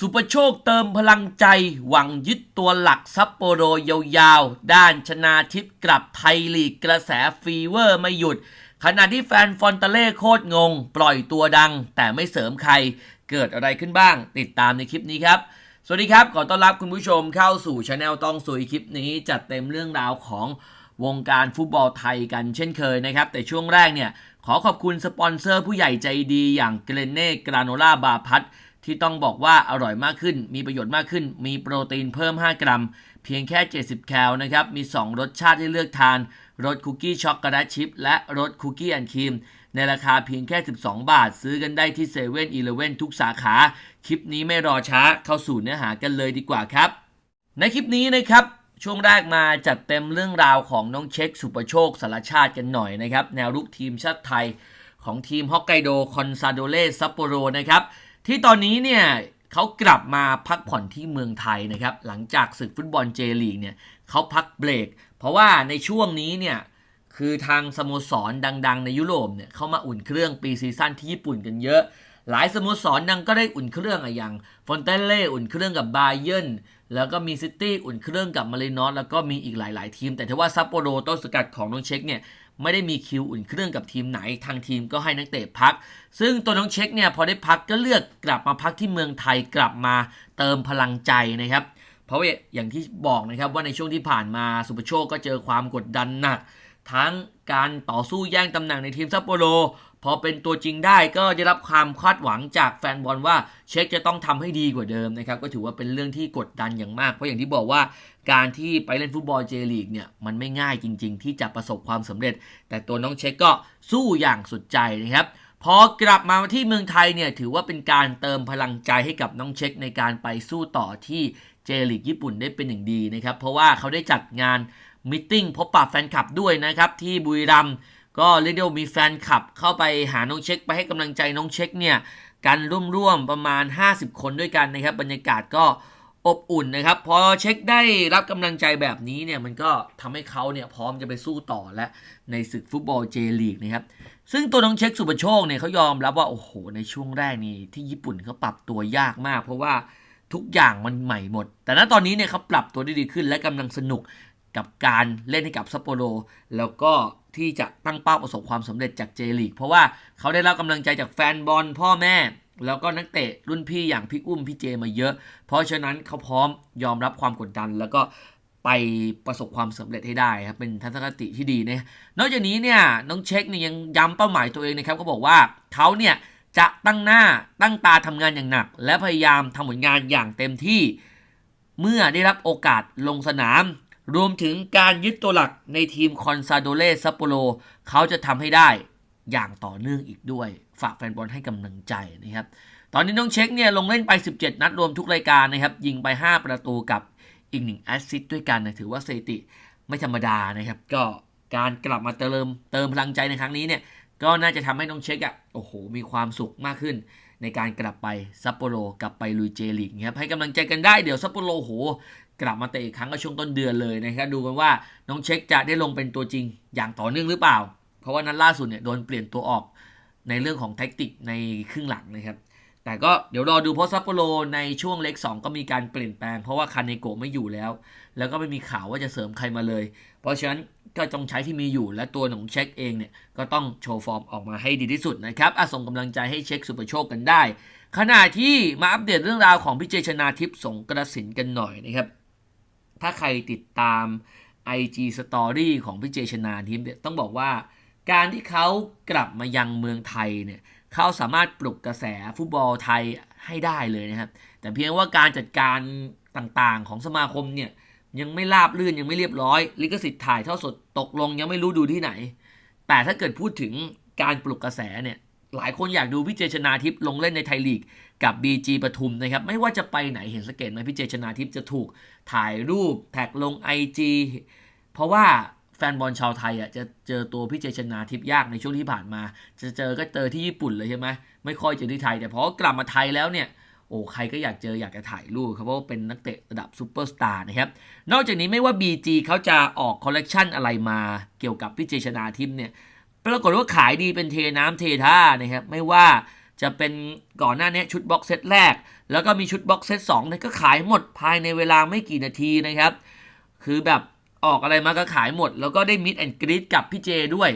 สุประโชคเติมพลังใจ หวังยึดตัวหลักซัปโปโรยาวๆ ด้านชนาทิพย์กลับไทยลีกกระแสฟีเวอร์ไม่หยุด ขณะที่แฟนฟอนตาเล่โคตรงง ปล่อยตัวดัง แต่ไม่เสริมใคร เกิดอะไรขึ้นบ้าง ติดตามในคลิปนี้ครับ สวัสดีครับ ขอต้อนรับคุณผู้ชมเข้าสู่ช anel ต้องสุยคลิปนี้ จัดเต็มเรื่องราวของวงการฟุตบอลไทยกันเช่นเคยนะครับ แต่ช่วงแรกเนี่ยขอขอบคุณสปอนเซอร์ผู้ใหญ่ใจดีอย่างเกรเน่กราโนล่าบาพัท ที่ต้องบอกว่าอร่อยมากขึ้น มีประโยชน์มากขึ้น มีโปรตีนเพิ่ม 5 กรัม เพียงแค่ 70 แคลนะครับ มี 2 รสชาติให้เลือกทาน รสคุกกี้ช็อกโกแลตชิพและรสคุกกี้แอนครีม ในราคาเพียงแค่ 12 บาท ซื้อกันได้ที่เซเว่นอีเลเว่นทุกสาขา คลิปนี้ไม่รอช้า เข้าสู่เนื้อหากันเลยดีกว่าครับ ในคลิปนี้นะครับช่วงแรกมาจัดเต็มเรื่องราวของน้องเช็คสุประโชคสารชาติกันหน่อยนะครับ แนวรุกทีมชาติไทยของทีมฮอกไกโดคอนซาโดเลซัปโปโรนะครับ ที่ตอนนี้เนี่ยเขากลับมาพักผ่อนที่เมืองไทยนะครับ หลังจากศึกฟุตบอลเจลีกเนี่ยเขาพักเบรก เพราะว่าในช่วงนี้เนี่ยคือทางสโมสรดัง ๆ ในยุโรปเนี่ยเข้ามาอุ่นเครื่องปีซีซั่นที่ญี่ปุ่นกันเยอะ หลายสโมสรดังก็ได้อุ่นเครื่องอะอย่างฟอนเตเล่อุ่นเครื่องกับบาเยร์นแล้วก็มีซิตี้อุ่นเครื่องกับมารินอสแล้วก็มีอีกหลาย ๆ ทีม แต่ถ้าว่าซัปโปโรต้นสกัดของน้องเช็คเนี่ย ไม่ได้มีคิวอุ่นเครื่องกับทีมไหนทางทีมก็ให้นักเตะพัก ซึ่งตัวน้องเช็คเนี่ยพอได้พักก็เลือกกลับมาพักที่เมืองไทยกลับมาเติมพลังใจนะครับ เพราะว่าอย่างที่บอกนะครับว่าในช่วงที่ผ่านมาสุปโชคก็เจอความกดดันหนัก ทั้งการต่อสู้แย่งตำแหน่งในทีมซัปโปโร พอเป็นตัวจริงได้ก็ได้รับความคาดหวังจากแฟนบอลว่าเช็คจะต้องทำให้ดีกว่าเดิมนะครับก็ถือว่าเป็นเรื่องที่กดดันอย่างมาก เพราะอย่างที่บอกว่าการที่ไปเล่นฟุตบอลเจลีกเนี่ยมันไม่ง่ายจริง ๆ ที่จะประสบความสำเร็จ แต่ตัวน้องเช็คก็สู้อย่างสุดใจนะครับพอกลับมาที่เมืองไทยเนี่ยถือว่าเป็นการเติมพลังใจให้กับน้องเช็คในการไปสู้ต่อที่เจลีกญี่ปุ่นได้เป็นอย่างดีนะครับเพราะว่าเขาได้จัดงานมิทติ้งพบปะแฟนคลับด้วยนะครับที่บุรีรัมย์ ก็เรียกได้ว่ามีแฟนคลับเข้าไปหาน้องเช็คไปให้กำลังใจน้องเช็คเนี่ยกันร่วมๆประมาณ 50 คนด้วยกันนะครับ บรรยากาศก็อบอุ่นนะครับ พอเช็คได้รับกำลังใจแบบนี้เนี่ยมันก็ทำให้เขาเนี่ยพร้อมจะไปสู้ต่อและในศึกฟุตบอลเจลีกนะครับซึ่งตัวน้องเช็คสุปโชคเนี่ยเขายอมรับว่าโอ้โหในช่วงแรกนี่ที่ญี่ปุ่นเขาปรับตัวยากมาก เพราะว่าทุกอย่างมันใหม่หมด แต่ณตอนนี้เนี่ยเขาปรับตัวได้ดีขึ้น และกำลังสนุกกับการเล่นให้กับซัปโปโรแล้วก็ ที่จะตั้งเป้าประสบความสำเร็จจากเจลีกเพราะว่าเขาได้รับกำลังใจจากแฟนบอลพ่อแม่ แล้วก็นักเตะรุ่นพี่อย่างพี่อุ้มพี่เจมาเยอะ เพราะฉะนั้นเขาพร้อมยอมรับความกดดัน แล้วก็ไปประสบความสำเร็จให้ได้ครับเป็นทัศนคติที่ดีนะนอกจากนี้เนี่ยน้องเช็คเนี่ยยังย้ำเป้าหมายตัวเองนะครับเขาบอกว่าเขาเนี่ยจะตั้งหน้าตั้งตาทำงานอย่างหนัก และพยายามทำผลงานอย่างเต็มที่ เมื่อได้รับโอกาสลงสนาม รวมถึงการยึดตัวหลักในทีมคอนซาโดเลซัปโปโรเขาจะทำให้ได้อย่างต่อเนื่องอีกด้วย ฝากแฟนบอลให้กำลังใจนะครับ ตอนนี้น้องเช็คเนี่ยลงเล่นไป 17 นัดรวมทุกรายการนะครับ ยิงไป 5 ประตูกับอีกหนึ่งแอสซิสต์ด้วยกันนะถือว่าสถิติไม่ธรรมดานะครับ ก็การกลับมาเติมเติมพลังใจในครั้งนี้เนี่ย ก็น่าจะทำให้น้องเช็คอะโอ้โห มีความสุขมากขึ้น ในการกลับไปซัปโปโรกลับไปลุยเจลีกนะครับให้กำลังใจกันได้เดี๋ยวซัปโปโรโห กลับมาเตะอีกครั้งก็ช่วงต้นเดือนเลยนะครับดูกันว่าน้องเช็คจะได้ลงเป็นตัวจริงอย่างต่อเนื่องหรือเปล่า เพราะว่านั้นล่าสุดเนี่ยโดนเปลี่ยนตัวออกในเรื่องของแท็กติกในครึ่งหลังนะครับแต่ก็เดี๋ยวรอดูเพราะซัปโปโรในช่วงเล็ก 2 ก็มีการเปลี่ยนแปลง เพราะว่าคาเนโกะไม่อยู่แล้ว แล้วก็ไม่มีข่าวว่าจะเสริมใครมาเลย เพราะฉะนั้นก็ต้องใช้ที่มีอยู่และตัวของเช็คเองเนี่ยก็ต้องโชว์ฟอร์มออกมาให้ดีที่สุดนะครับอะส่งกำลังใจให้เช็คสุปโชคกันได้ ขณะที่มาอัปเดตเรื่องราวของพี่เจชนาทิพย์สงกระสินกันหน่อยนะครับ ถ้าใครติดตาม IG Story ของพี่เจชนาทิพย์เนี่ยต้องบอกว่า การที่เขากลับมายังเมืองไทยเนี่ยเขาสามารถปลุกกระแสฟุตบอลไทยให้ได้เลยนะครับ แต่เพียงว่าการจัดการต่างๆของสมาคมเนี่ยยังไม่ราบลื่นยังไม่เรียบร้อย ลิขสิทธิ์ถ่ายเทอดสดตกลงยังไม่รู้ดูที่ไหน แต่ถ้าเกิดพูดถึงการปลุกกระแสเนี่ยหลายคนอยากดูพี่เจชนาทิพย์ลงเล่นในไทยลีก กับ BG ปทุมนะครับ ไม่ว่าจะไปไหนเห็นสเกตไหมพี่เจชนาทิพย์จะถูกถ่ายรูปแท็กลง IG เพราะว่าแฟนบอลชาวไทยอะจะเจอตัวพี่เจชนาทิพย์ยากในช่วงที่ผ่านมา จะเจอก็เจอที่ญี่ปุ่นเลยใช่ไหมไม่ค่อยเจอที่ไทย แต่พอกลับมาไทยแล้วเนี่ยโอ้ใครก็อยากเจออยากจะถ่ายรูปครับเพราะว่าเป็นนักเตะระดับซูเปอร์สตาร์นะครับ นอกจากนี้ไม่ว่า BG เขาจะออกคอลเลกชันอะไรมาเกี่ยวกับพี่เจชนาทิพย์เนี่ยปรากฏว่าขายดีเป็นเทน้ำเทท่านะครับไม่ว่า จะเป็นก่อนหน้านี้ชุดบ็อกเซตแรก แล้วก็มีชุดบ็อกเซตสองเนี่ยก็ขายหมดภายในเวลาไม่กี่นาทีนะครับ คือแบบออกอะไรมาก็ขายหมด แล้วก็ได้มิดแอนกรีดกับพี่เจด้วย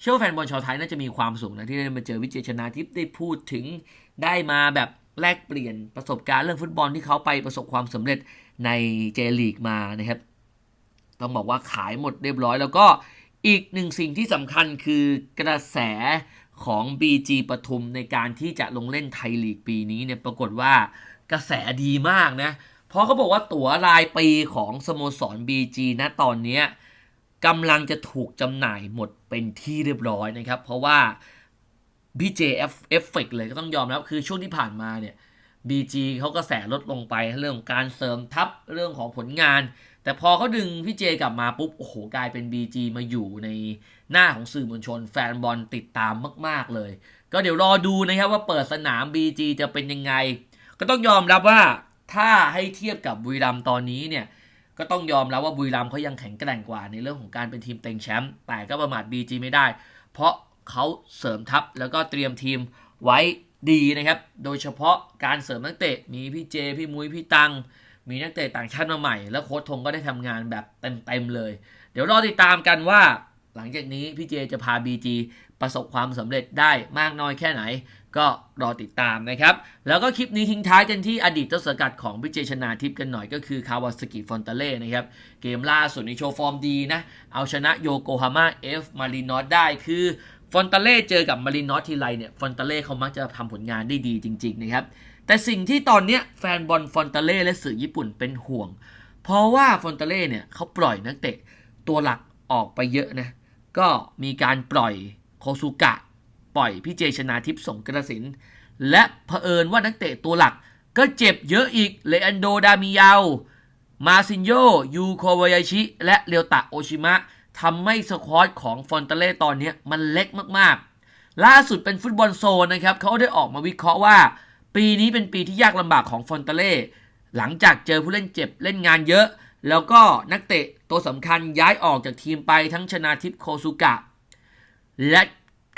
เชื่อแฟนบอลชาวไทยน่าจะมีความสุขนะที่ได้มาเจอวิเจชนาทิพย์ได้พูดถึงได้มาแบบแลกเปลี่ยนประสบการณ์เรื่องฟุตบอลที่เขาไปประสบความสำเร็จในเจลีกมานะครับ ต้องบอกว่าขายหมดเรียบร้อย แล้วก็อีกหนึ่งสิ่งที่สำคัญคือกระแส ของ BG ปทุมในการที่จะลงเล่นไทยลีกปีนี้เนี่ยปรากฏว่ากระแสดีมากนะ เพราะเขาบอกว่าตั๋วรายปีของสโมสร BG นะตอนนี้กำลังจะถูกจำหน่ายหมดเป็นที่เรียบร้อยนะครับ เพราะว่า BJ F f e c t เลยก็ต้องยอมรับคือช่วงที่ผ่านมาเนี่ย BG เขากระแสลดลงไปเรื่องของการเสริมทัพเรื่องของผลงาน แต่พอเขาดึงพี่เจกลับมาปุ๊บ โอ้โห กลายเป็น BG มาอยู่ในหน้าของสื่อมวลชน แฟนบอลติดตามมาก ๆ เลย ก็เดี๋ยวรอดูนะครับว่าเปิดสนาม BG จะเป็นยังไง ก็ต้องยอมรับว่าถ้าให้เทียบกับบุรีรัมตอนนี้เนี่ย ก็ต้องยอมรับว่าบุรีรัมเขายังแข็งแกร่งกว่าในเรื่องของการเป็นทีมเต็งแชมป์แต่ก็ประมาท BG ไม่ได้ เพราะเขาเสริมทัพแล้วก็เตรียมทีมไว้ดีนะครับ โดยเฉพาะการเสริมนักเตะมีพี่เจ พี่มุ้ยพี่ตัง มีนักเตะต่างชาติมาใหม่ แล้วโค้ชทงก็ได้ทำงานแบบเต็มๆเลย เดี๋ยวรอติดตามกันว่า หลังจากนี้พี่เจจะพา BG ประสบความสำเร็จได้มากน้อยแค่ไหน ก็รอติดตามนะครับ แล้วก็คลิปนี้ทิ้งท้ายกันที่อดีตต้นสังกัดของพี่เจชนาทิพย์กันหน่อยก็คือคาวาสกิฟอนตาเล่นะครับ เกมล่าสุดในโชว์ฟอร์มดีนะ เอาชนะโยโกฮาม่าเอฟมารีนอสได้คือฟอนตาเล่เจอกับมารีนอสทีไรเนี่ยฟอนตาเล่เขามักจะทำผลงานได้ดีจริง ๆ นะครับ แต่สิ่งที่ตอนนี้แฟนบอลฟอนตาเล่และสื่อญี่ปุ่นเป็นห่วง เพราะว่าฟอนตาเล่เนี่ยเขาปล่อยนักเตะตัวหลักออกไปเยอะนะ ก็มีการปล่อยโคซุกะ ปล่อยพี่เจชนาทิพย์สงกระสิน และเผอิญว่านักเตะตัวหลักก็เจ็บเยอะอีกเลอันโดดามิยาวมาซินโยยูโควายาชิ และเรียวตะโอชิมะทำให้สควอตของฟอนเตเล่ตอนนี้มันเล็กมากๆ ล่าสุดเป็นฟุตบอลโซนนะครับเขาได้ออกมาวิเคราะห์ว่า ปีนี้เป็นปีที่ยากลำบากของฟอนตาเล่หลังจากเจอผู้เล่นเจ็บเล่นงานเยอะ แล้วก็นักเตะตัวสำคัญย้ายออกจากทีมไปทั้งชนาทิพโคซุกะ และ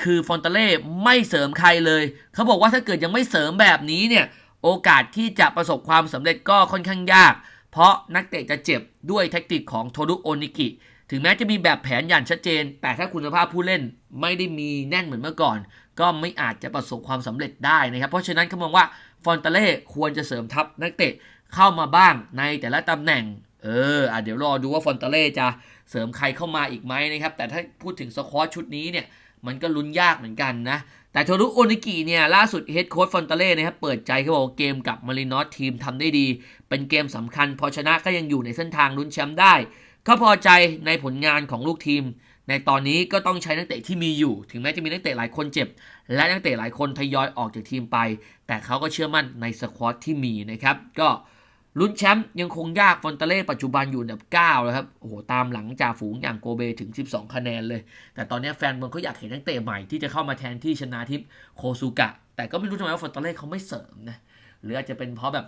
คือฟอนตาเล่ไม่เสริมใครเลย เขาบอกว่าถ้าเกิดยังไม่เสริมแบบนี้เนี่ย โอกาสที่จะประสบความสำเร็จก็ค่อนข้างยาก เพราะนักเตะจะเจ็บด้วยแทคติกของโทรุโอนิกิ ถึงแม้จะมีแบบแผนอย่างชัดเจน แต่ถ้าคุณภาพผู้เล่นไม่ได้มีแน่นเหมือนเมื่อก่อน ก็ไม่อาจจะประสบความสำเร็จได้นะครับ เพราะฉะนั้นเขามองว่าฟอนตาเล่ควรจะเสริมทัพนักเตะเข้ามาบ้างในแต่ละตำแหน่ง เอออเดี๋ยวรอดูว่าฟอนตาเล่จะเสริมใครเข้ามาอีกไหมนะครับ แต่ถ้าพูดถึงสควอตชุดนี้เนี่ย มันก็ลุ้นยากเหมือนกันนะ แต่โทรุโอนิกิเนี่ยล่าสุดเฮดโค้ชฟอนตาเล่นะครับเปิดใจเขาบอกเกมกับมารินอสทีมทำได้ดี เป็นเกมสำคัญพอชนะก็ยังอยู่ในเส้นทางลุ้นแชมป์ได้ เขาพอใจในผลงานของลูกทีม ในตอนนี้ก็ต้องใช้นักเตะที่มีอยู่ ถึงแม้จะมีนักเตะหลายคนเจ็บ และนักเตะหลายคนทยอยออกจากทีมไป แต่เขาก็เชื่อมั่นในสควอตที่มีนะครับ ก็ลุ้นแชมป์ยังคงยากฟอนตเล่ปัจจุบันอยู่อันดับ9แล้วครับ โอ้โห ตามหลังจ่าฝูงอย่างโกเบถึง 12 คะแนนเลย แต่ตอนนี้แฟนบอลเขาอยากเห็นนักเตะใหม่ที่จะเข้ามาแทนที่ชนาทิพย์โคซูกะ แต่ก็ไม่รู้ทำไมว่าฟอนตเล่เขาไม่เสริมนะ หรืออาจจะเป็นเพราะแบบ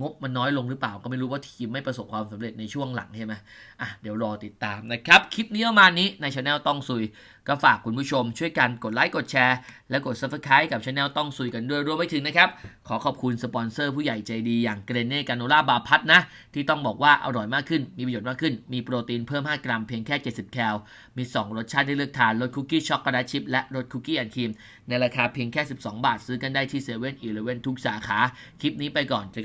งบมันน้อยลงหรือเปล่าก็ไม่รู้ว่าทีมไม่ประสบความสำเร็จในช่วงหลังใช่ไหมอะเดี๋ยวรอติดตามนะครับ คลิปนี้ประมาณนี้ในช anel ต้องซุย ก็ฝากคุณผู้ชมช่วยกันกดไลค์กดแชร์ และกด subscribe กับช anel ต้องซุยกันด้วยรวมไปถึงนะครับ ขอขอบคุณสปอนเซอร์ผู้ใหญ่ใจดีอย่างเกรเน่กาโนล่าบาพัทนะ ที่ต้องบอกว่าอร่อยมากขึ้น มีประโยชน์มากขึ้น มีโปรตีนเพิ่ม 5 กรัมเพียงแค่ 70 แคล มี 2 รสชาติให้เลือกทานรสคุกกี้ช็อกโกแลตชิพและรสคุกกี้แอนด์ครีมในราคาเพียงแค่ 12 บาท ซื้อกันได้ที่เซเว่นอีเลฟเว่นทุกสาขาคลิปนี้ไปก่อนเจอ